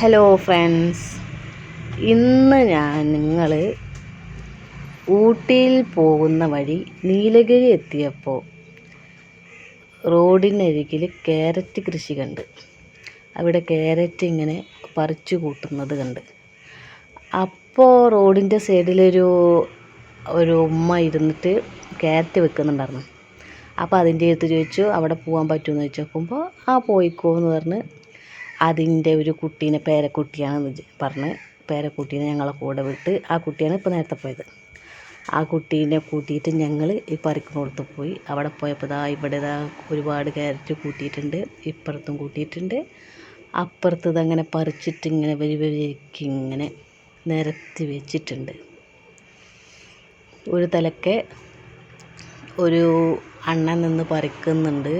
Hello friends ഇന്ന് ഞാൻ നിങ്ങൾ ഊട്ടിയിൽ പോകുന്ന വഴി നീലഗിരി എത്തിയപ്പോൾ റോഡിനരികിൽ ക്യാരറ്റ് കൃഷി കണ്ട്. അവിടെ ക്യാരറ്റ് ഇങ്ങനെ പറിച്ചു കൂട്ടുന്നത് കണ്ട്. അപ്പോൾ റോഡിന്റെ സൈഡിലൊരു ഒരു ഉമ്മ ഇരുന്നിട്ട് ക്യാരറ്റ് വെക്കുന്നുണ്ടായിരുന്നു. അപ്പോൾ അതിന്റെ അടുത്ത് ചോദിച്ചു അവിടെ പോകാൻ പറ്റുമെന്ന് ചോദിച്ചു നോക്കുമ്പോൾ ആ പോയിക്കോ എന്ന് പറഞ്ഞ് അതിന്റെ ഒരു കുട്ടീനെ പേരക്കുട്ടിയാണെന്ന് പറഞ്ഞ് പേരക്കുട്ടീനെ ഞങ്ങളെ കൂടെ വിട്ട് ആ കുട്ടിയാണ് ഇപ്പോൾ നേരത്തെ പോയത്. ആ കുട്ടീനെ കൂട്ടിയിട്ട് ഞങ്ങൾ ഈ പറിക്കുന്നിടത്ത് പോയി. അവിടെ പോയപ്പോൾ ദാ ഇവിടെ ദാ ഒരുപാട് ക്യാരറ്റ് കൂട്ടിയിട്ടുണ്ട് ഇപ്പുറത്തും കൂട്ടിയിട്ടുണ്ട്. അപ്പുറത്ത് ഇതങ്ങനെ പറിച്ചിട്ട് ഇങ്ങനെ വരി വരിക്ക് ഇങ്ങനെ നിരത്തി വെച്ചിട്ടുണ്ട്. ഒരു തലക്കെ ഒരു അണ്ണൻ നിന്ന് പറിക്കുന്നുണ്ട്.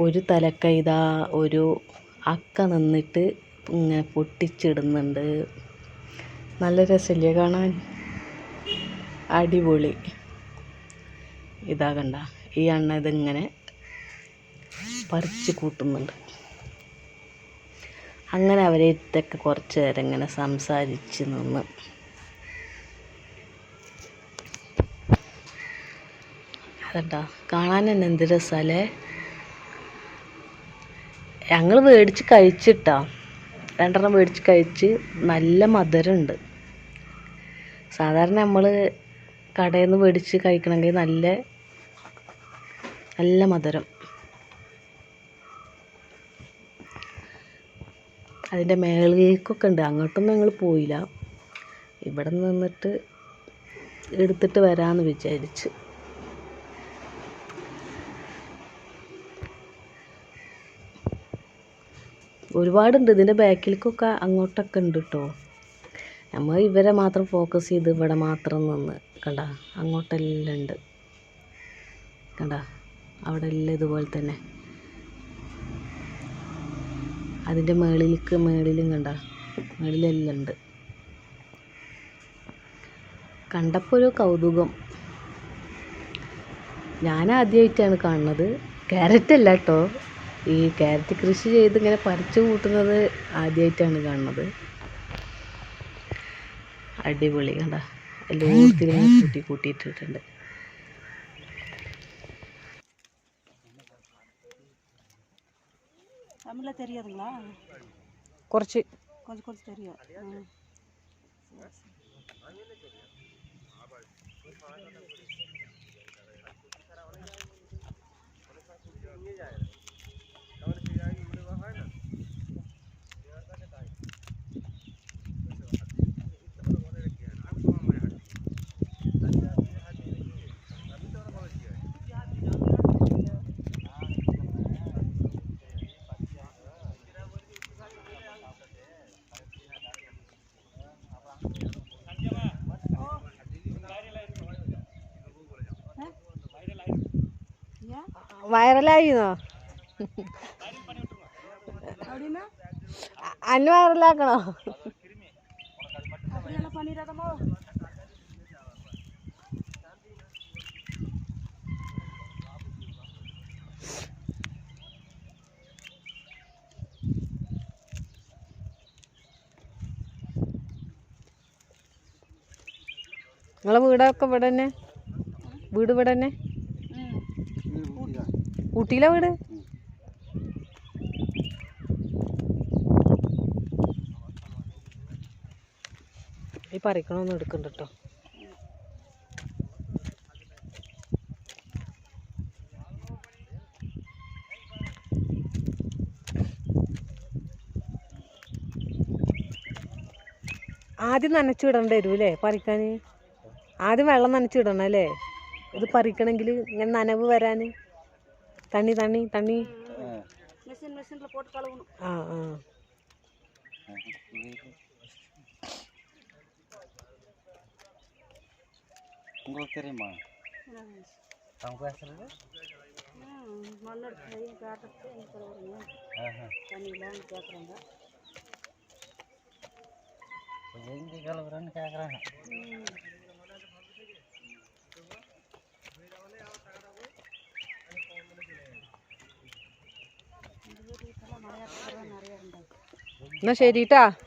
ഒരു തലക്ക ഇതാ ഒരു അക്ക നിന്നിട്ട് ഇങ്ങനെ പൊട്ടിച്ചിടുന്നുണ്ട്. നല്ല രസമില്ലേ കാണാൻ? അടിപൊളി. ഇതാ കണ്ട ഈ അണ്ണ ഇതിങ്ങനെ പറിച്ച് കൂട്ടുന്നുണ്ട്. അങ്ങനെ അവരെ ഇതൊക്കെ കുറച്ച് നേരം ഇങ്ങനെ സംസാരിച്ച് നിന്ന്. അതണ്ട കാണാൻ തന്നെ എന്ത് രസമല്ലേ ഞങ്ങൾ മേടിച്ച് കഴിച്ചിട്ടാ. രണ്ടെണ്ണം മേടിച്ച് കഴിച്ച് നല്ല മധുരമുണ്ട്. സാധാരണ നമ്മൾ കടയിൽ നിന്ന് മേടിച്ച് കഴിക്കണമെങ്കിൽ നല്ല നല്ല മധുരം. അതിന്റെ മേളിലേക്കൊക്കെ ഉണ്ട്. അങ്ങോട്ടൊന്നും ഞങ്ങൾ പോയില്ല. ഇവിടെ നിന്നിട്ട് എടുത്തിട്ട് വരാമെന്ന് വിചാരിച്ച്. ഒരുപാടുണ്ട്. ഇതിന്റെ ബാക്കിലേക്കൊക്കെ അങ്ങോട്ടൊക്കെ ഉണ്ട് കേട്ടോ നമ്മൾ ഇവരെ മാത്രം ഫോക്കസ് ചെയ്ത് ഇവിടെ മാത്രം നിന്ന്. കണ്ടാ? അങ്ങോട്ടെല്ലാം ഉണ്ട്. കണ്ട? അവിടെ എല്ലാം ഇതുപോലെ തന്നെ. അതിന്റെ മേളിലേക്ക് മേളിലും കണ്ട? മേളിലെല്ലാം ഉണ്ട്. കണ്ടപ്പോൾ ഒരു കൗതുകം. ഞാൻ ആദ്യമായിട്ടാണ് കാണുന്നത്. ക്യാരറ്റ് അല്ല കേട്ടോ ഈ ക്യാരറ്റ് കൃഷി ചെയ്ത് ഇങ്ങനെ പറിച്ചു കൂട്ടുന്നത് ആദ്യമായിട്ടാണ് കാണുന്നത്. അടിപൊളി കണ്ട? എല്ലാത്തിലും കൂട്ടി കൂട്ടിയിട്ടിട്ടുണ്ട്. കുറച്ച്. കുറച്ച് കുറച്ച് തരുമോ ഇങ്ങനെ വൈറലായിരുന്നോ അന്ന് വൈറലാക്കണോ? പണിയിടാമോ നിങ്ങളെ വീടൊക്കെ ഇവിടെ തന്നെ വീട് ഇവിടെ തന്നെ ഊട്ടിയിലെ വീട്? ഈ പറിക്കണമൊന്നും എടുക്കണ്ട കേട്ടോ ആദ്യം നനച്ചു വിടേണ്ടി വരും പറിക്കാൻ ആദ്യം വെള്ളം നനച്ചു വിടണം അല്ലേ ഇത് പറിക്കണമെങ്കിൽ ഇങ്ങനെ നനവ് വരാൻ തണ്ണി തണ്ണി തണ്ണി மிஷின் மிஷினில் போட்டு கழுவணும் ആ ആ உங்களுக்கு தெரியுமா அவங்க பேசுறது ம் மண் எடுத்து காட்டுறதுக்கு எனக்கு வருங்க ஆஹா. தண்ணியெலாம் கேட்குறாங்க எங்கே கிளம்புறேன்னு கேட்குறாங்க Na siya dita. Ah.